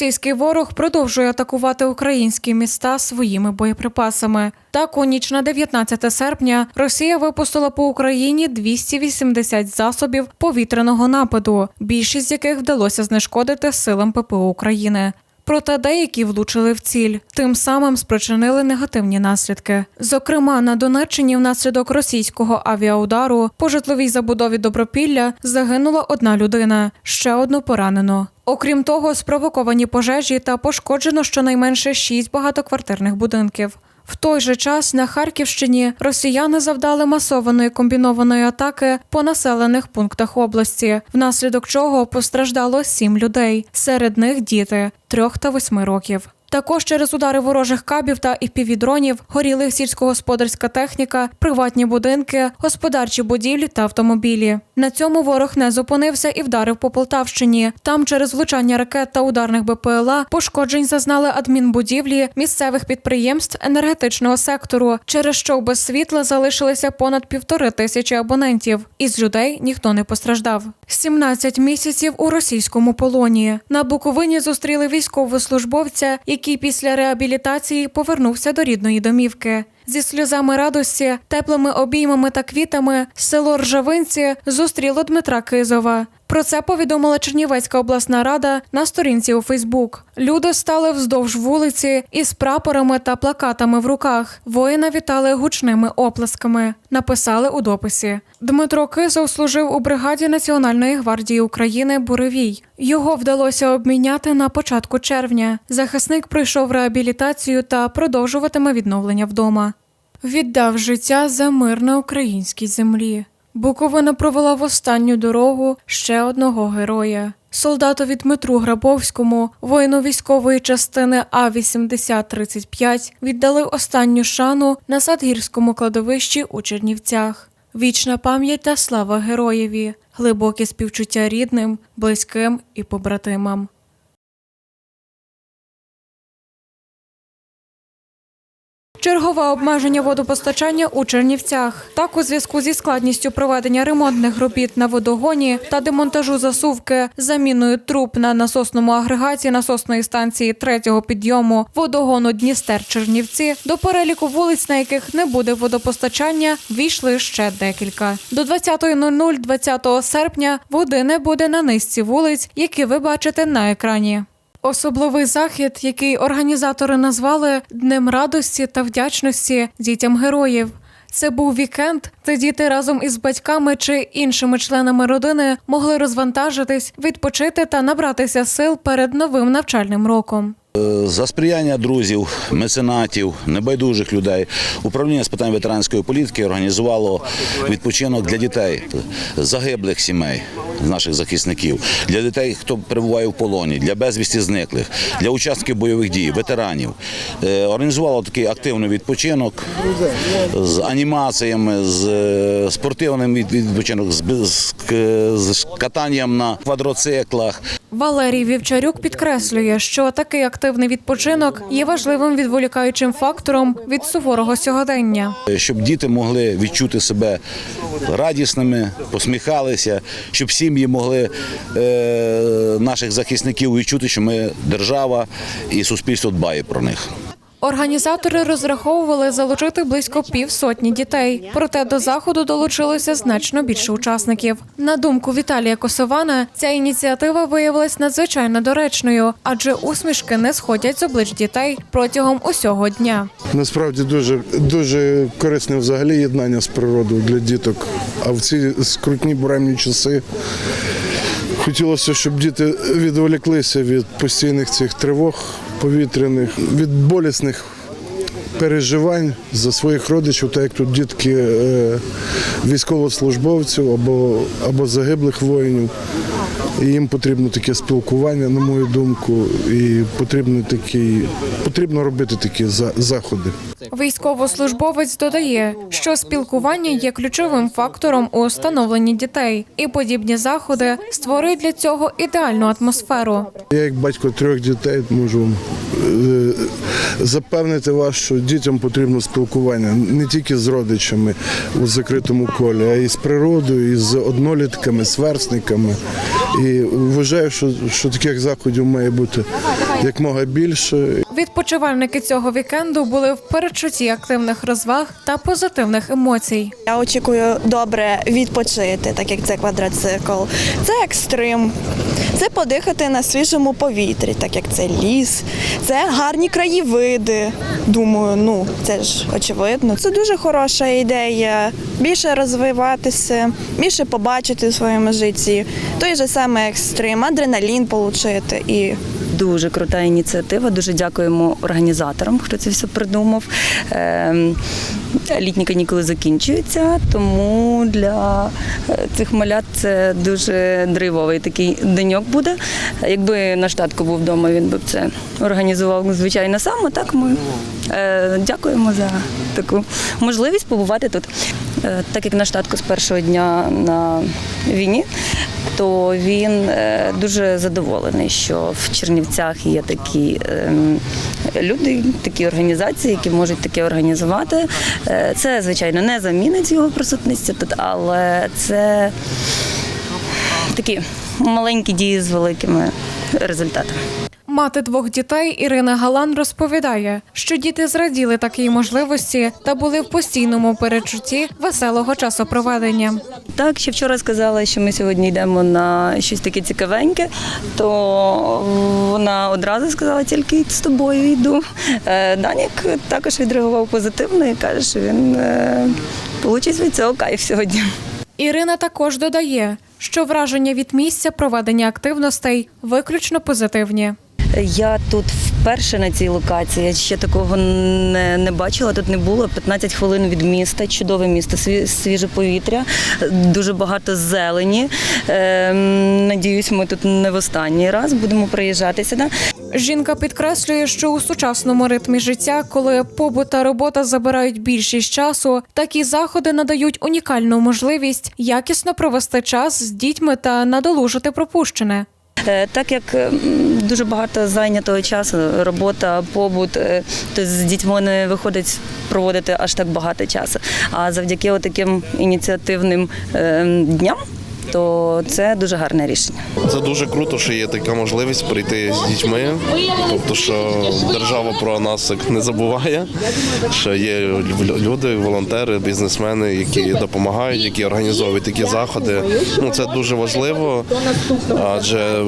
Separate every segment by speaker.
Speaker 1: Російський ворог продовжує атакувати українські міста своїми боєприпасами. Так, у ніч на 19 серпня Росія випустила по Україні 280 засобів повітряного нападу, більшість з яких вдалося знешкодити силам ППО України. Проте деякі влучили в ціль, тим самим спричинили негативні наслідки. Зокрема, на Донеччині внаслідок російського авіаудару по житловій забудові Добропілля загинула одна людина, ще одну поранено. Окрім того, спровоковані пожежі та пошкоджено щонайменше шість багатоквартирних будинків. В той же час на Харківщині росіяни завдали масованої комбінованої атаки по населених пунктах області, внаслідок чого постраждало сім людей, серед них діти трьох та восьми років. Також через удари ворожих кабів та іпівідронів горіли сільськогосподарська техніка, приватні будинки, господарчі будівлі та автомобілі. На цьому ворог не зупинився і вдарив по Полтавщині. Там через влучання ракет та ударних БПЛА пошкоджень зазнали адмінбудівлі місцевих підприємств енергетичного сектору, через що без світла залишилися понад півтори тисячі абонентів. Із людей ніхто не постраждав. 17 місяців у російському полоні. На Буковині зустріли військовослужбовця, який після реабілітації повернувся до рідної домівки. Зі сльозами радості, теплими обіймами та квітами село Ржавинці зустріло Дмитра Кизова. Про це повідомила Чернівецька обласна рада на сторінці у Фейсбук. Люди стали вздовж вулиці із прапорами та плакатами в руках. Воїна вітали гучними оплесками. Написали у дописі. Дмитро Кизов служив у бригаді Національної гвардії України Буревій. Його вдалося обміняти на початку червня. Захисник пройшов реабілітацію та продовжуватиме відновлення вдома. Віддав життя за мир на українській землі. Буковина провела в останню дорогу ще одного героя. Солдатові Дмитру Грабовському, воїну військової частини А 8035 віддали останню шану на садгірському кладовищі у Чернівцях. Вічна пам'ять та слава героєві, глибоке співчуття рідним, близьким і побратимам. Чергове обмеження водопостачання у Чернівцях. Так, у зв'язку зі складністю проведення ремонтних робіт на водогоні та демонтажу засувки заміною труб на насосному агрегаті насосної станції третього підйому водогону Дністер Чернівці до переліку вулиць, на яких не буде водопостачання, війшли ще декілька. До 20.00 20 серпня води не буде на низці вулиць, які ви бачите на екрані. Особливий захід, який організатори назвали Днем радості та вдячності дітям героїв. Це був вікенд, де діти разом із батьками чи іншими членами родини могли розвантажитись, відпочити та набратися сил перед новим навчальним роком.
Speaker 2: За сприяння друзів, меценатів, небайдужих людей управління з питань ветеранської політики організувало відпочинок для дітей загиблих сімей наших захисників, для дітей, хто перебуває в полоні, для безвісті зниклих, для учасників бойових дій, ветеранів. Е, Організувало такий активний відпочинок з анімаціями, з е, спортивним від- відпочинок, з, з, з катанням на квадроциклах.
Speaker 1: Валерій Вівчарюк підкреслює, що такий активний відпочинок є важливим відволікаючим фактором від суворого сьогодення.
Speaker 2: щоб діти могли відчути себе радісними, посміхалися, щоб сім'ї могли е, наших захисників відчути, що ми держава і суспільство дбає про них.
Speaker 1: Організатори розраховували залучити близько півсотні дітей. Проте до заходу долучилося значно більше учасників. На думку Віталія Косована, ця ініціатива виявилась надзвичайно доречною, адже усмішки не сходять з облич дітей протягом усього дня.
Speaker 3: Насправді дуже дуже корисне взагалі єднання з природою для діток. А в ці скрутні буремні часи хотілося, щоб діти відволіклися від постійних цих тривог повітряних, від болісних переживань за своїх родичів, так як тут дітки е, військовослужбовців або, або загиблих воїнів. І їм потрібно таке спілкування, на мою думку, і потрібно такі, потрібно робити такі за- заходи.
Speaker 1: Військовослужбовець додає, що спілкування є ключовим фактором у становленні дітей, і подібні заходи створюють для цього ідеальну атмосферу.
Speaker 3: Я як батько трьох дітей можу е, запевнити вас, що дітям потрібно спілкування не тільки з родичами у закритому колі, а й з природою, і з однолітками, сверстниками. І вважаю, що, що таких заходів має бути якмога більше.
Speaker 1: Відпочивальники цього вікенду були в передчутті активних розваг та позитивних емоцій.
Speaker 4: Я очікую добре відпочити, так як це квадроцикл. Це екстрим, це подихати на свіжому повітрі, так як це ліс, це гарні краєвиди. Думаю, ну це ж очевидно. Це дуже хороша ідея. Більше розвиватися, більше побачити у своєму житті. Той же саме екстрим, адреналін отримати і
Speaker 5: Дуже крута ініціатива. Дуже дякуємо організаторам, хто це все придумав. Ем, Літні канікули закінчуються, тому для е, цих малят це дуже драйвовий такий деньок буде. Якби наш татко був вдома, він би це організував звичайно сам. А так ми е, дякуємо за таку можливість побувати тут. Е, Так як наш татко з першого дня на війні, то він дуже задоволений, що в Чернівцях є такі ем, люди, такі організації, які можуть таке організувати. Е, Це, звичайно, не замінить його присутності тут, але це такі маленькі дії з великими результатами.
Speaker 1: Мати двох дітей Ірина Галан розповідає, що діти зраділи такій можливості та були в постійному передчутті веселого часопроведення.
Speaker 5: Так, ще вчора сказала, що ми сьогодні йдемо на щось таке цікавеньке, то вона одразу сказала, тільки з тобою йду. Е, Данік також відреагував позитивно і каже, що він е, получить від цього кайф сьогодні.
Speaker 1: Ірина також додає, що враження від місця проведення активностей виключно позитивні.
Speaker 5: Я тут вперше на цій локації. Я ще такого не, не бачила. Тут не було 15 хвилин від міста. Чудове місто, свіже повітря, дуже багато зелені. Ем, надіюсь, ми тут не в останній раз будемо приїжджати сюди.
Speaker 1: Жінка підкреслює, що у сучасному ритмі життя, коли побут та робота забирають більшість часу, такі заходи надають унікальну можливість якісно провести час з дітьми та надолужити пропущене.
Speaker 5: Е, Так як дуже багато зайнятого часу, робота, побут, е, то з дітьми не виходить проводити аж так багато часу. А завдяки таким ініціативним е, дням, то це дуже гарне рішення.
Speaker 6: Це дуже круто, що є така можливість прийти з дітьми. Тобто, що держава про нас не забуває, що є люди, волонтери, бізнесмени, які допомагають, які організовують такі заходи. Ну це дуже важливо, адже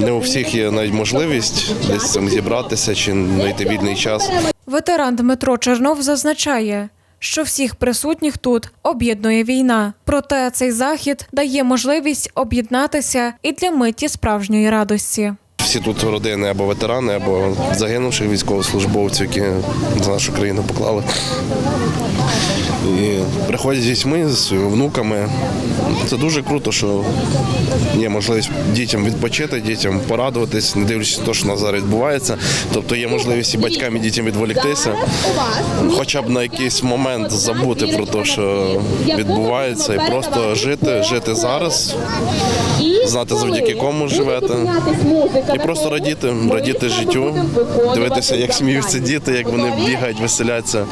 Speaker 6: не у всіх є навіть можливість десь цим зібратися чи знайти вільний час.
Speaker 1: Ветеран Дмитро Чернов зазначає, що всіх присутніх тут об'єднує війна. Проте цей захід дає можливість об'єднатися і для миті справжньої радості.
Speaker 6: Всі тут родини або ветерани, або загинувших військовослужбовців, які за нашу країну поклали. І приходять з дітьми, з своїми внуками. Це дуже круто, що є можливість дітям відпочити, дітям порадуватись, не дивлячись на те, що у нас зараз відбувається. Тобто є можливість і батькам, і дітям відволіктися, хоча б на якийсь момент забути про те, що відбувається, і просто жити, жити зараз, знати завдяки кому живете, і просто радіти, радіти життю, дивитися, як сміються діти, як вони бігають, веселяться.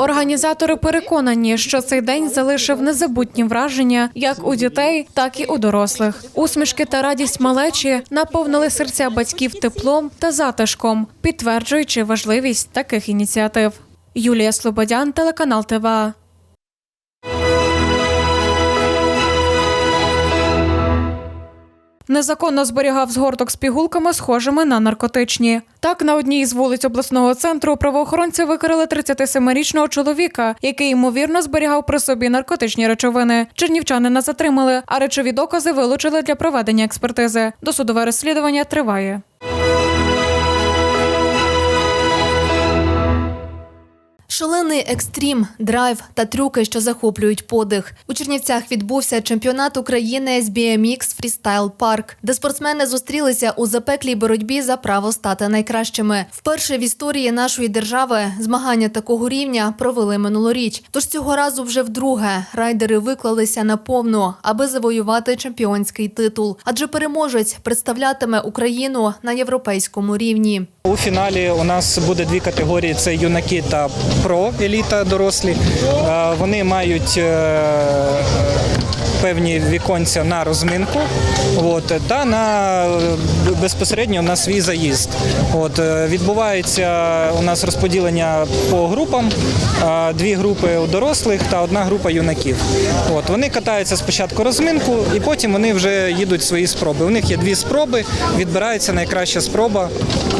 Speaker 1: Організатори переконані, що цей день залишив незабутні враження як у дітей, так і у дорослих. Усмішки та радість малечі наповнили серця батьків теплом та затишком, підтверджуючи важливість таких ініціатив. Юлія Слободян, телеканал ТВА. Незаконно зберігав згорток з пігулками, схожими на наркотичні. Так, на одній із вулиць обласного центру правоохоронці викрили 37-річного чоловіка, який ймовірно зберігав при собі наркотичні речовини. Чернівчанина затримали, а речові докази вилучили для проведення експертизи. Досудове розслідування триває.
Speaker 7: Шалений екстрім, драйв та трюки, що захоплюють подих. У Чернівцях відбувся чемпіонат України з BMX Freestyle Park, де спортсмени зустрілися у запеклій боротьбі за право стати найкращими. Вперше в історії нашої держави змагання такого рівня провели минулоріч. Тож цього разу вже вдруге райдери виклалися на повну, аби завоювати чемпіонський титул. Адже переможець представлятиме Україну на європейському рівні.
Speaker 8: У фіналі у нас буде дві категорії: це юнаки та про еліта дорослі. Вони мають е, певні віконця на розминку, от, та на безпосередньо на свій заїзд. От, е, відбувається у нас розподілення по групам: дві групи у дорослих та одна група юнаків. От, вони катаються спочатку розминку, і потім вони вже їдуть свої спроби. У них є дві спроби, відбирається найкраща спроба,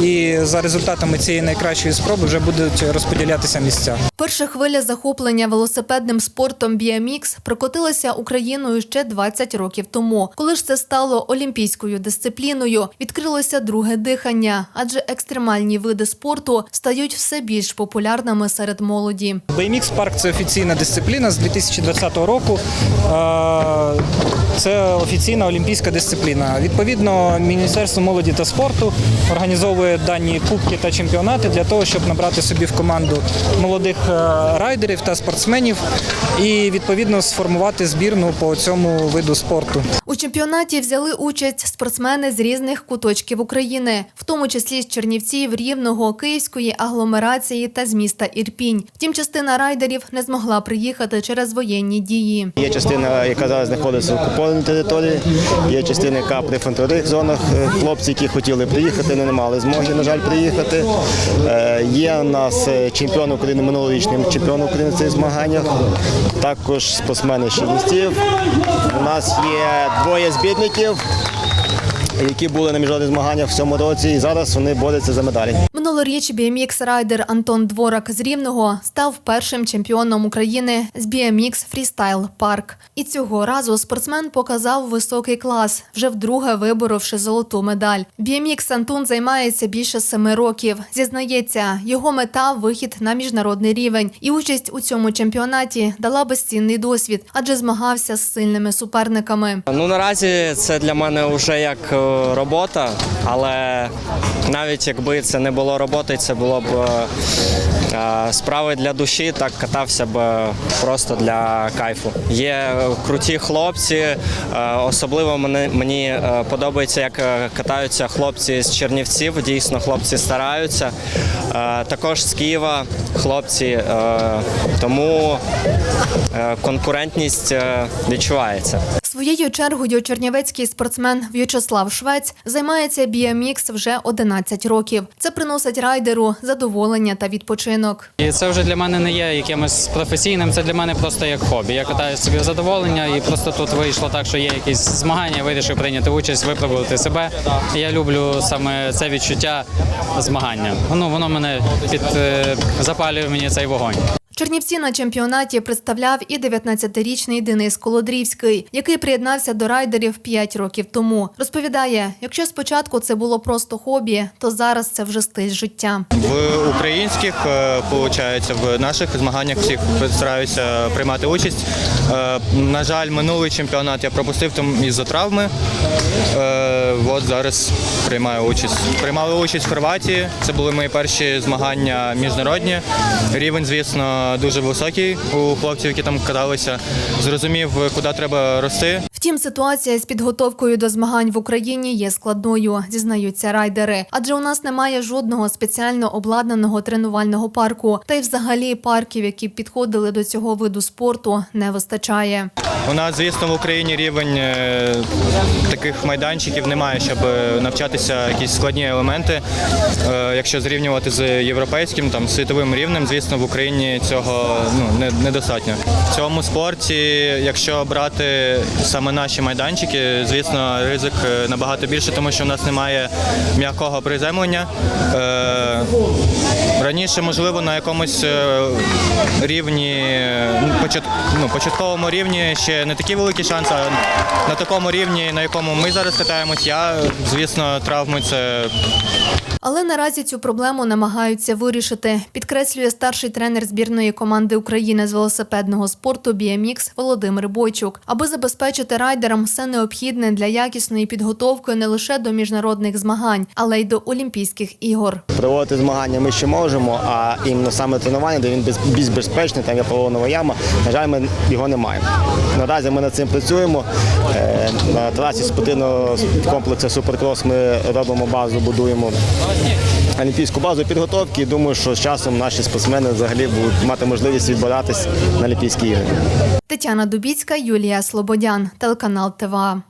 Speaker 8: і за результатами цієї найкращої спроби вже будуть розподілятися місця.
Speaker 7: Перша хвиля захоплення велосипедним спортом BMX прокотилася Україною ще 20 років тому. Коли ж це стало олімпійською дисципліною, відкрилося друге дихання, адже екстремальні види спорту стають все більш популярними серед молоді.
Speaker 8: BMX парк це офіційна дисципліна з 2020 року. Це офіційна олімпійська дисципліна. Відповідно, Міністерство молоді та спорту організовує дані кубки та чемпіонати для того, щоб набрати собі в команду молодих е, райдерів та спортсменів і відповідно сформувати збірну по цьому виду спорту.
Speaker 7: Чемпіонаті взяли участь спортсмени з різних куточків України, в тому числі з Чернівців, Рівного, Київської агломерації та з міста Ірпінь. Втім, частина райдерів не змогла приїхати через воєнні дії.
Speaker 9: Є частина, яка зараз знаходиться в окупованій території, є частина, яка при фронтових зонах. Е, Хлопці, які хотіли приїхати, не мали змоги, на жаль, приїхати. Е, Є у нас е, чемпіон України, минулорічний чемпіон України в цих змаганнях, також спортсмени з Чернівців. У нас є двоє збідників, які були на міжнародних змаганнях в цьому році, і зараз вони борються за медалі.
Speaker 7: Минулоріч BMX райдер Антон Дворак з Рівного став першим чемпіоном України з BMX Freestyle Park. І цього разу спортсмен показав високий клас, вже вдруге виборовши золоту медаль. BMX Антон займається більше семи років. Зізнається, його мета вихід на міжнародний рівень, і участь у цьому чемпіонаті дала безцінний досвід, адже змагався з сильними суперниками.
Speaker 10: Ну наразі це для мене вже як е, робота, але навіть якби це не було роботи, це було б е, е, справи для душі, так катався б е, просто для кайфу. Є круті хлопці, особливо мені подобається, як катаються хлопці з Чернівців. Дійсно, хлопці стараються. Також з Києва хлопці, тому конкурентність відчувається.
Speaker 7: Своєю чергою чернівецький спортсмен В'ячеслав Швець займається BMX вже 11 років. Це приносить райдеру задоволення та відпочинок.
Speaker 11: І це вже для мене не є якимось професійним, це для мене просто як хобі. Я катаю собі в задоволення, і просто тут вийшло так, що є якісь змагання, вирішив прийняти участь, випробувати себе. Я люблю саме це відчуття змагання. Ну воно мене під е, запалює мені цей вогонь.
Speaker 7: Чернівці на чемпіонаті представляв і 19-річний Денис Колодрівський, який приєднався до райдерів 5 років тому. Розповідає, якщо спочатку це було просто хобі, то зараз це вже стиль життя.
Speaker 12: В українських, виходить, в наших змаганнях всіх стараюся приймати участь. Е, На жаль, минулий чемпіонат я пропустив там із-за травми. От зараз приймаю участь. Приймали участь в Хорватії. Це були мої перші змагання міжнародні. Рівень, звісно, дуже високий у хлопців, які там каталися. Зрозумів, куди треба рости.
Speaker 7: Втім, ситуація з підготовкою до змагань в Україні є складною, зізнаються райдери. Адже у нас немає жодного спеціально обладнаного тренувального парку, та й взагалі парків, які підходили до цього виду спорту, не вистачає.
Speaker 12: У нас, звісно, в Україні рівень е, таких майданчиків немає, щоб е, навчатися якісь складні елементи. Е, Якщо зрівнювати з європейським, там світовим рівнем, звісно, в Україні цього ну, недостатньо. В цьому спорті, якщо брати саме наші майданчики, звісно, ризик е, набагато більше, тому що в нас немає м'якого приземлення. Раніше, можливо, на якомусь е, рівні, ну, ну, початковому рівні ще не такі великі шанси, а на такому рівні, на якому ми зараз катаємось, я, звісно, травми це
Speaker 7: Але наразі цю проблему намагаються вирішити, підкреслює старший тренер збірної команди України з велосипедного спорту BMX Володимир Бойчук, аби забезпечити райдерам все необхідне для якісної підготовки не лише до міжнародних змагань, але й до Олімпійських ігор.
Speaker 9: Проводити змагання ми ще можемо, а іменно саме тренування, де він більш безпечний, там є полонова яма, на жаль, ми його не маємо. Наразі ми над цим працюємо. Е, На трасі спортивного комплексу Суперкрос ми робимо базу, будуємо олімпійську базу підготовки. І думаю, що з часом наші спортсмени взагалі будуть мати можливість відбиратись на Олімпійські ігри.
Speaker 7: Тетяна Дубіцька, Юлія Слободян, телеканал ТВА.